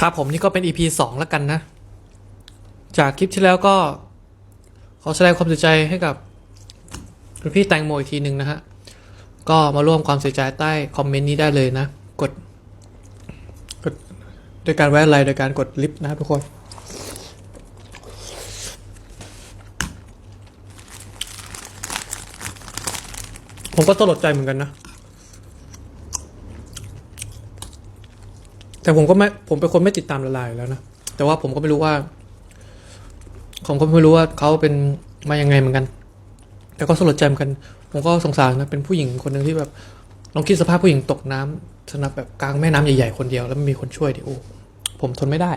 ครับผมนี่ก็เป็น EP สองแล้วกันนะ จากคลิปที่แล้วก็ ขอแสดงความเสียใจให้กับคุณพี่แตงโมอีกทีหนึ่งนะฮะ ก็มาร่วมความเสียใจใต้คอมเมนต์นี้ได้เลยนะ กดกดโดยการแวะไลน์โดยการกดลิฟต์นะครับทุกคน ผมก็ตลดใจเหมือนกันนะ แต่ผมก็ไม่ผมเป็นคนไม่ติดตามละลายแล้วนะแต่ว่าผมก็ไม่รู้ว่าผมก็ไม่รู้ว่าเขาเป็นมายังไงเหมือนกัน แต่ก็สลดใจเหมือนกัน ผมก็สงสารนะเป็นผู้หญิงคนหนึ่งที่แบบลองคิดสภาพผู้หญิงตกน้ำสนับแบบกลางแม่น้ำใหญ่ๆคนเดียว แล้วไม่มีคนช่วยดิโอ้ผมทนไม่ได้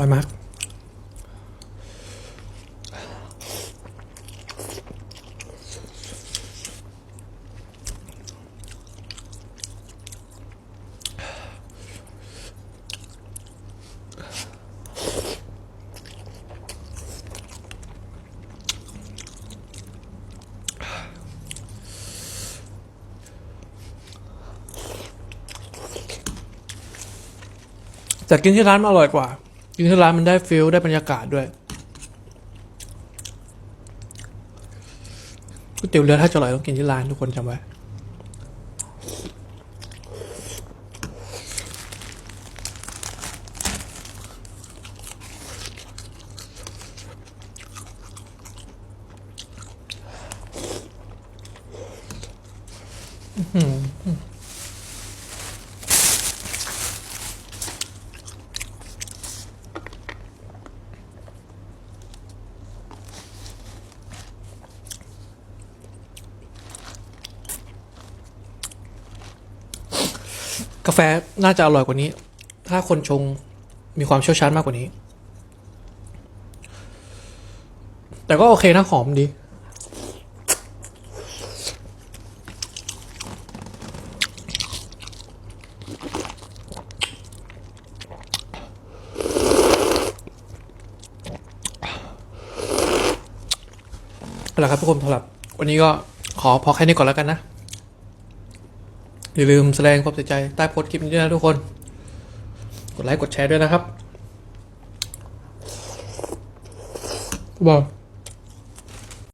ร่อยมาก แต่กินที่ร้านมันอร่อยกว่า กินที่ร้านมันได้ฟิลได้บรรยากาศด้วยก๋วยเตี๋ยวเรือถ้าจะอร่อยต้องกินที่ร้านทุกคนจำไว้ กาแฟน่าจะอร่อยกว่านี้ ถ้าคนชงมีความเชี่ยวชาญมากกว่านี้ แต่ก็โอเคนะหอมดีเอาละครับทุกคนสำหรับ วันนี้ก็ขอพอแค่นี้ก่อนแล้วกันนะ อย่าลืมแสดงความเสียใจใต้โพสต์คลิปนี้ด้วยนะทุกคน กดไลค์กดแชร์ด้วยนะครับบ๊ายบาย